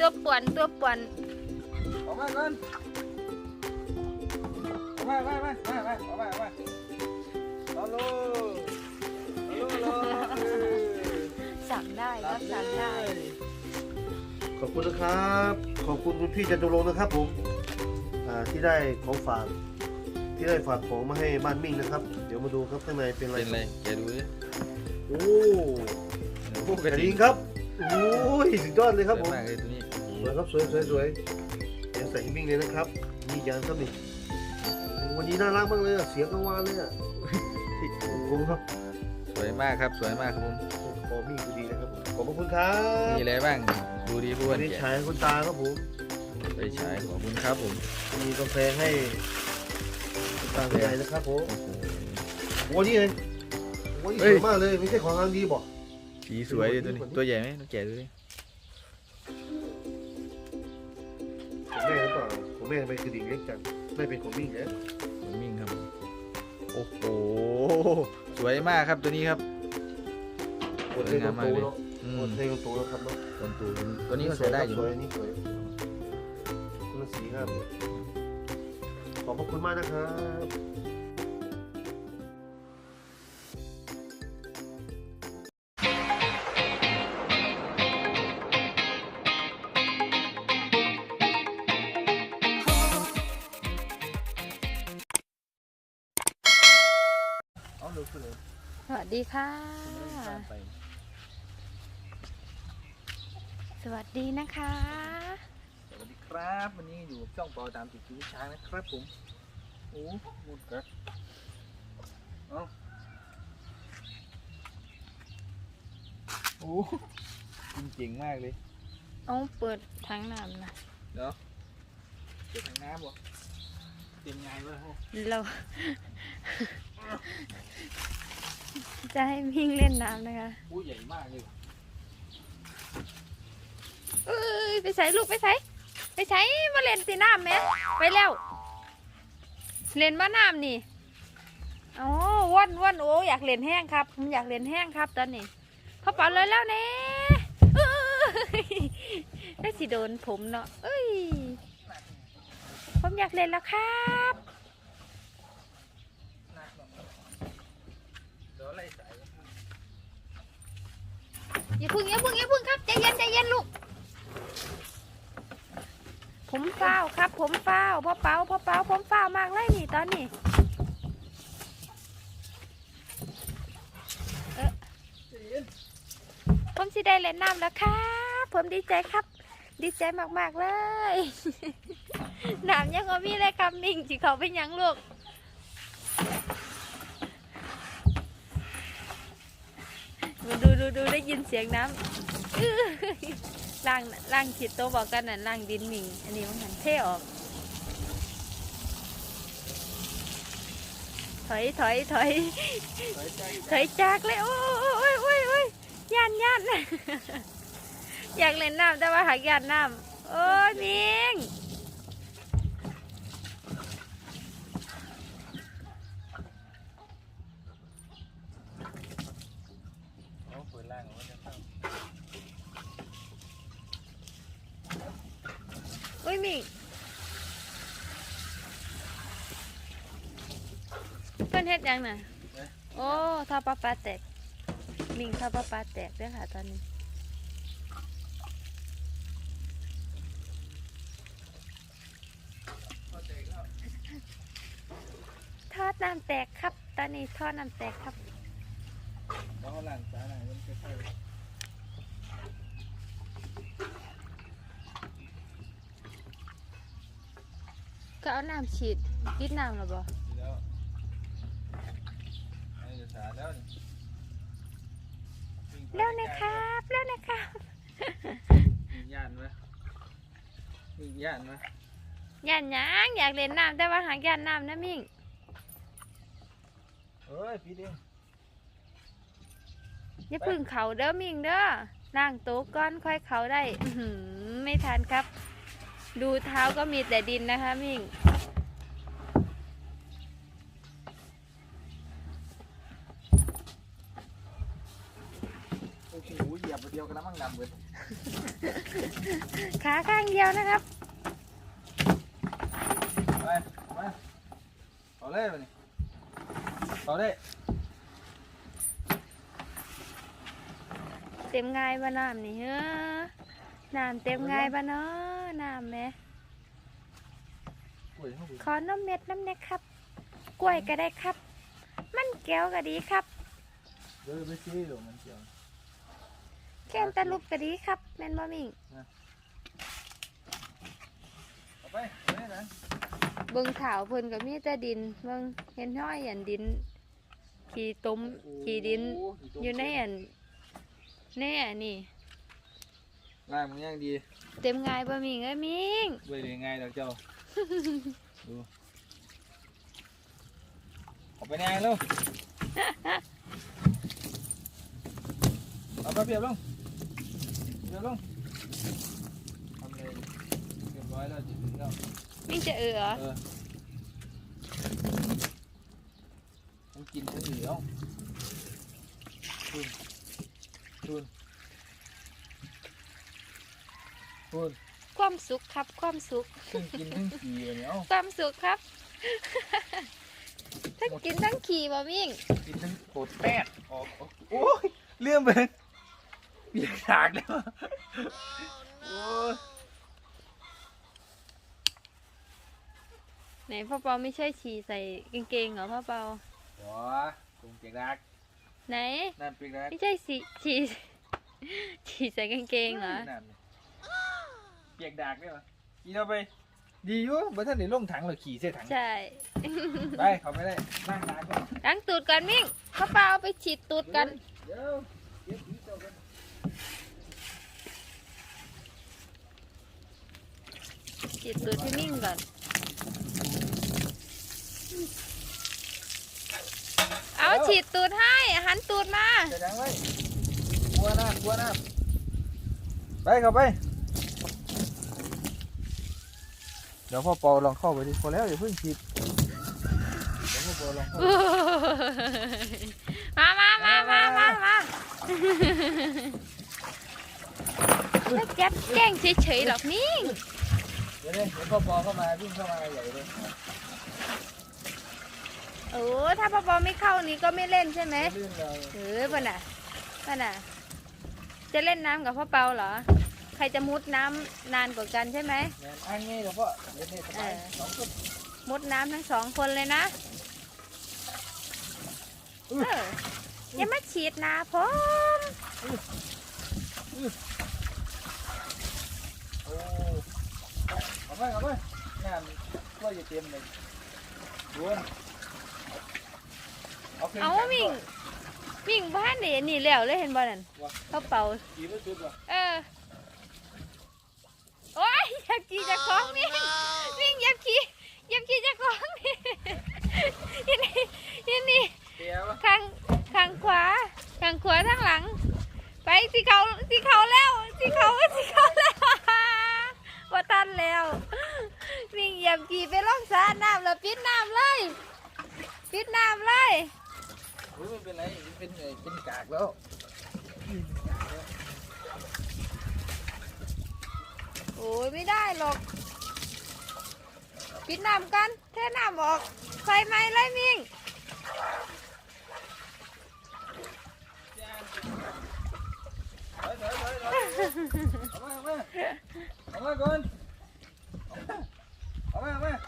ตัวป่วนตัวป่วนออกมาก่อนออกมามามามามาออกมาออกมาฮัลโหลฮัลโหลฮัลโหลสั่งได้ครับสั่งได้ ขอบคุณนะครับ ขอบคุณคุณพี่จันทรงนะครับผมอ่าที่ได้ของฝากที่ได้ฝากของมาให้บ้านมิ่งนะครับ เดี๋ยวมาดูครับข้างในเป็นอะไรเป็นอะไรแกดูดิโอ้โอ้กระดิ่งครับโอ้ยสุดยอดเลยครับผม มากเลยตัวนี้ สวยครับสวยสวยสวยเดี๋ยวใส่ให้มิ่งเลยนะครับ มียางครับนี่โอ้วันนี้น่ารักมากเลยอะเสียงกังวานเลยอะโอ้โหครับ สวยมากครับสวยมากครับผมขอมิ่งพอดีนะครับผมขอบพระคุณครับมีอะไรบ้างดูดีผู้วัวันนนี้แกะฉายคุณตาครับผมไปฉายขอบคุณครับผมมีกาแฟให้ตามใจนะครับผมโอ้โหโอ้นี่เลยโอ้นี่เฮ้สยวยมากเลยไม่ใช่ของทางดีบอกสีสวยเลยตัวนี้ตัวใหญ่ไหมต้องแกะดูดิ แม่ทำไมคือดิ่งเล็กจังไม่เป็นของมิ่งนะผมมิ่งครับผมโอ้โห สวยมากครับตัวนี้ครับ กดให้คนโตเนาะอืกมดให้คนโตแล้วครับเนาะตัวตัวตัวนี้ก็ใช้ได้อยู่สวยนี่สวยมันสีห้ามเลยขอบพระคุณมากนะครับ ค่ะไปสวัสดีนะคะ สวัสดีครับ วันนี้อยู่ช่องปอตามติดชีวิตช้างนะครับผมโอ้หมดครับเอาโอ้จริงเจ๋งมากเลยเอาเปิดทั้งน้ำนะเดี๋ยวเก็บถังน้ำบ่เต็มไงวะโอ้เรา จะให้มิ่งเล่นน้ำนะคะโหใหญ่มากเลยเอ้ยไปใส่ลูกไปใส่ไปใส่มาเล่นสีน้ำไหมไปแล้ว เล่นว่าน้ำนี่อ๋อว่อนว่อนโอ้อยากเล่นแห้งครับผมอยากเล่นแห้งครับตอนนี้พ่อเป๋าเลยแล้วเน่เอ้ยได้สิโดนผมเนาะเอ้ยผมอยากเล่นแล้วครับ เดี๋ยวไล่สาย อย่าพึ่งอย่าพึ่งอย่าพึ่งครับใจเย็นใจเย็นลูก ผมเฝ้าครับ ผมเฝ้าพ่อเป๋าพ่อเป๋าผมเฝ้ามากเลยนี่ตอนนี้เอ๊ะผมสิได้เล่นน้ำแล้วครับ ผมดีใจครับ ดีใจมากๆเลยน้ำยังก็มีเลยครับมิ่งสิเขาเป็นยังลูก ดูดูดูได้ยินเสียงน้ำอื้อล่างล่างขีดโตวบอกกันน่ะล่างดินหมิงอันนี้มันหันเท่ออก ถอยถอยถอยถอยจากเลยโอ้ยโอ้ยโอ้ยโอ้ยย่านย่านอยากเล่นน้ำแต่ว่าหากย่านน้ำโอ้ยมิง เอาเปิดล่างเอาไว้จะเข้า โอ้ยมิงเพื่นเฮ็ดยังน่ะ โอ้ท่อปลาปลาแตกมิงท่อปลาปลาแตกด้วยค่ะตอนนี้ ทอดน้ำแตกครับ ตอนนี้ทอดน้ำแตกครับแล้วเขาล่างซ้ายล่างมันค่อยก็เอาน้ำฉีดปิดน้ำหรอบ่ ๆดีแล้วไอ้จะสาแล้วนี่วิ่งไปแล้วนะครับแล้วนะครับมีย่านไหมมีย่านไหมย่านหยังอยากเล่นน้ำแต่ว่าหากย่านน้ำนะมิ่งเอ้ยพี่ดิอย่าพึ่งเขาเด้อมิ่งเด้อนั่งโต๊ะก้อนค่อยเขาได้อื้อหือไม่ทันครับ ดูเท้าก็มีแต่ดินนะคะมิ่ง โอ้โหเหยียบไปเดียวกัน แล้วมั่งดำเลยขาข้างเดียวนะครับไปไปเอาเลยมานี่เอาเลยเต็มง่ายบ้าน้ำนี่เฮ้อน้ำเต็มง่ายบ้าเนาะน้ำแหม่โอ้ยเข้าไปขอนมเม็ดน้ำเน็กครับ กล้วยก็ได้ครับ มันแก้วก็ดีครับเดี๋ยวไปซื้อเดี๋ยวมันเจียว แก้มตะลุบก็ดีครับ แม่นบ่มิงเอาไปเอาไปนะเบิ่งขาวเพิ่นก็มีแต่ดินเบิ่งเห็นห้อยอันดิน ขี่ต้มขี่ดิน อยู่ในอันแน่นี่ล่างมันยังดีเต็มง่ายบ่มิงเอ้ยมิงเว้ยยังไงดอกเจ้าดูออกไปแนงลูกเอาไปเปรียบลง เปรียบลงทำเลยเรียบร้อยแล้วจิตถึงแล้วมิงจะเออเหรอเออต้องกินทั้งเหนียวคุณคุณคุณความสุขครับ ความสุขซึ่งกินทั้งขี่เลยเนี่ยเอ้าความสุขครับทั้งกินทั้งขี่บ่มิงกินทั้งโปรดแป้ดออกออกโอ้ยเลื่อมไป เปียกฉากแล้วโอ้ยไหนพ่อเปาไม่ใช่ฉี่ใส่กางเกงเหรอพ่อเปาหัวตรงเปียกดักไหน นั่นเปียกดักไม่ใช่ฉี่ฉี่ฉี่ใส่กางเกงเหรอ นั่นเปียกดักได้ปะกินเอาไป ดีอยู่บ่ท่านได้ลงถังหรือขี่เส้ถัง ใช่ ไปเขาไม่ได้นั่งนานก่อนล้างตูดก่อนมิ่งพ่อเปาเอาไปฉีดตูดกัน เดี๋ยวเดี๋ยวผีเจ้ากัน ฉีดตูดให้มิ่งก่อน เอาฉี ดตูดให้ หันตูดมาเดี๋ยวดังไว้กลัวน้ำกลัวน้ำไปเข้าไป เดี๋ยวพ่อปอลองเข้าไปดิพอแล้วอย่าเพิ่งฉีดเดี๋ยวพ่อปอลองเข้าไปมามามามามามาแล้วแก๊ปแกล้งเฉยๆหรอกมิ่งเดี๋ยวนี้เดี๋ยวพ่อปอเข้ามาวิ่งเข้ามาใหญ่เลย โอ้ถ้าพ่อปอไม่เข้านี้ก็ไม่เล่นใช่ไหมเล่นเลยเออป่ะน่ะป่ะน่ะ จะเล่นน้ำกับพ่อเปาเหรอ ใครจะมุดน้ำนานกว่ากันใช่ไหม แมนอ้างงี้เดี๋ยวพ่อเดี๋ยวนี่สบายสองคนมุดน้ำทั้งสองคนเลยนะเอออย่ามาฉีดนะผมโอ้เอาไปเอาไปน้ำก็จะเต็มเลยดวน เอาขึ้นเอาถังมิ่งก่อนมิ่งบ้านนี่นี่แล้วเลยเห็นบ่นั่นว่ะเขาเป่าขี่ไม่สุดว่ะเออากแล้วโอ้ยไม่ได้หรอกปิดน้ำกันเทน้ำออกใส่ไหมไรมิง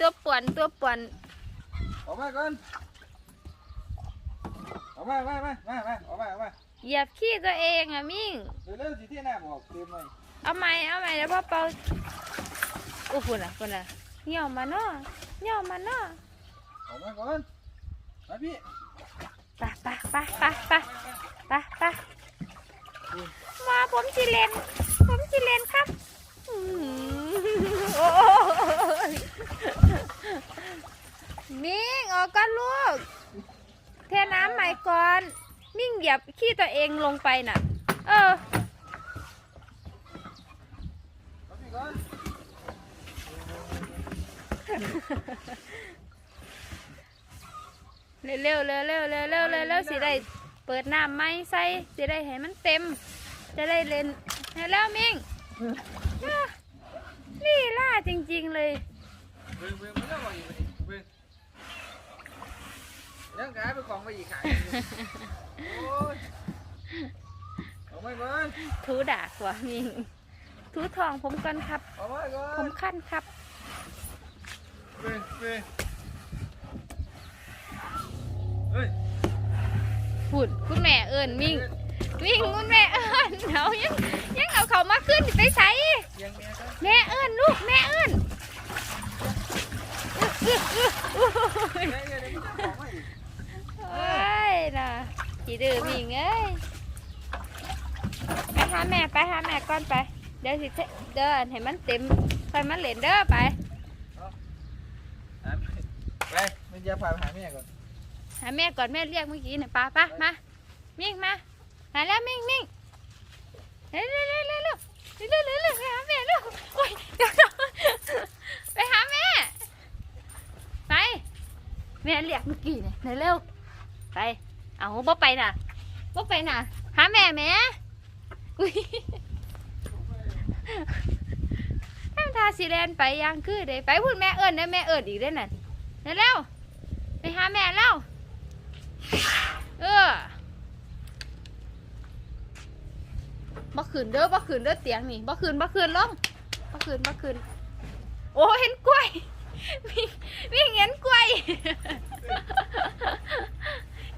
ตัวป่วนตัวป่วนออกมาก่อน เอามามามามามาเอามาเอามาเหยียบขี้ตัวเองอะมิงเร็วเร็วสิที่หน้าบอกเต็มเลยเอาใหม่เอาใหม่แล้วพ่อเป่าโอ้ฝุ่นอะฝุ่นอะเหี่ยวมาเนาะเหี่ยวมาเนาะเอามาก่อนมาพี่ไปไปไปไปไปไปไปมาผมจิเลนผมจิเลนครับอื้อหือโอ้ยมิ่งออกก่อนลูก เทน้ำใหม่ก่อนมิ่งเหยียบขี้ตัวเองลงไปน่ะ เออ เร็วเร็วเร็วเร็วเร็วเร็วเร็วเร็วสิได้เปิดน้ำไหมใส่สิได้ให้มันเต็ม จะได้เล่นไหนแล้วมิงอะนี่ล่าจริง ๆเลยเบิ่งเบิ่งมันก็บอกอยู่ดิ เบิ่งยังกลายเป็นของไปอีกขายโอ้ยเอาไว้ก่อนทูด่ากว่ามิงทูทองผมกันครับ เอาไว้ก่อผมนขั้นครับเบิ่งเบิ่งเฮ้ยพูดคุณแม่เอิญมิงมิงคุณแม่เอิญเอายังยังเอาเขามาขึ้นไปใส่เสียงเมียกันแม่เอิญลูกแม่เอิญอื้ออื้ออื้ออื้อเดี๋ยวเดี๋ยวเดี๋ยวจะของมาอีกโอ้ย น่ะจีดื้อมิงเอ้ยไปหาแม่ไปหาแม่ก่อนไป เดี๋ยวสิเดินให้มันเต็มค่อยมันเล่นเด้อไปไปมึงจะพาไปหาแม่ก่อนหาแม่ก่อนแม่เรียกเมื่อกี้น่ะป้าป้ามามิ่งมาหาแล้วมิ่งมิ่งเร็วเร็วเร็วเร็วเร็วเร็วเร็วไปหาแม่เร็วโอ้ยไปหาแม่ไปแม่เรียกเมื่อกี้เนี่ยเร็วไป เอาบ่ไปน่ะบ่ไปน่ะ หาแม่แม่อุ้ยทำทาสีแลนไปยังคือเด้ไปพูดแม่เอิญได้แม่เอิญอีกได้น่ะเร็วไปหาแม่แล้วเออบ่ขืนเด้อบ่ขืนเด้อเตียงนี่บ่ขืนบ่ขืนลงบ่ขืนบ่ขืนโอ้เห็นกล้วยวิ่งวิ่งเห็นกล้วย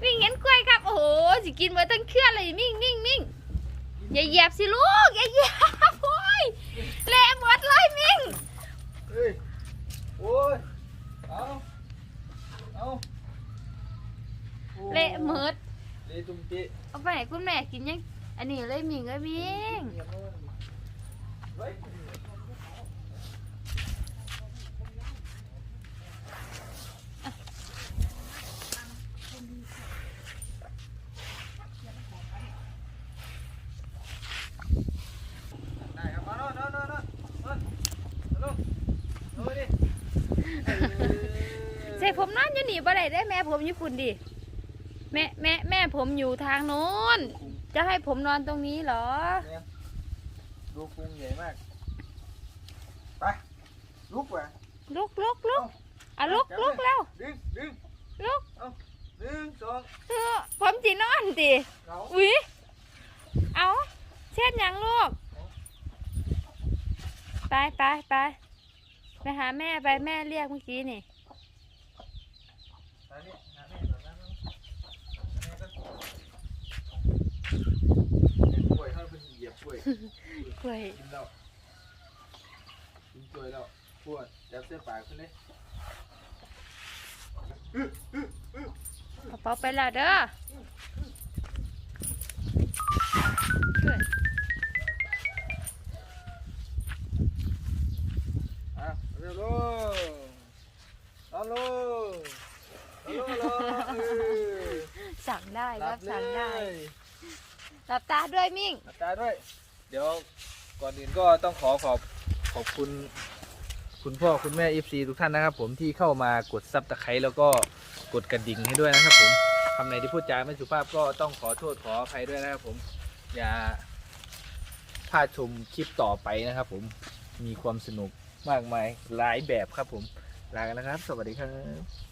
วิ่งเห็นกล้วยครับ โอ้โหสิกินมาตั้งเครือเลยมิ่งมิ่งมิ่งอย่าเหยียบสิลูกอย่าเหยียบโอ้ยเละหมดเลยมิ่งเฮ้ยโอ้ยเอาเอาโอ้เละหมดเละจุ่มจิเอาไปให้คุณแม่กินยังอันนี้เลยมิ่งเอ้ยมิ่งเฮ้ยได้ครับมานอนนอนนอนนอนนอนลงลงดิ ใส่ผมนอนอยู่นี่บ่ได้ได้แม่ผมอยู่ฝุ่นดิแม่แม่แม่ผมอยู่ทางโน้น จะให้ผมนอนตรงนี้เหรอดูพุงใหญ่มาก ไป ลุกว่ะลุกลุกลุกอะลุกลุกแล้ว ดึงดึงลุกหนึ่งสองเออผมจีนอนดิเราอุ้ยเอาเช็ดหยังลูก ไปไปไปไปหาแม่ไปแม่เรียกเมื่อกี้นี่ตอนนี้หาแม่ ก่อนนะแม่ก็เห็นป่วยเขาเป็นเหยียบป่วยกล้วยกินแล้วกินป่วยแล้วปวดจับเส้นปากขึ้นเลยเอาเปาไปแล้วเด้อ ลับตาด้วยมิ่ง หลับตาด้วย เดี๋ยวก่อนอื่นก็ต้องขอขอบขอบคุณ คุณพ่อคุณแม่ FC ทุกท่านนะครับ ผมที่เข้ามากดซับตะไคร้แล้วก็กดกระดิ่งให้ด้วยนะครับ ผมคำไหนที่พูดจาไม่สุภาพก็ต้องขอโทษขออภัยด้วยนะครับ ผมอย่าพลาดชมคลิปต่อไปนะครับ ผมมีความสนุกมากมายหลายแบบครับ ผมลากันนะครับ สวัสดีครับ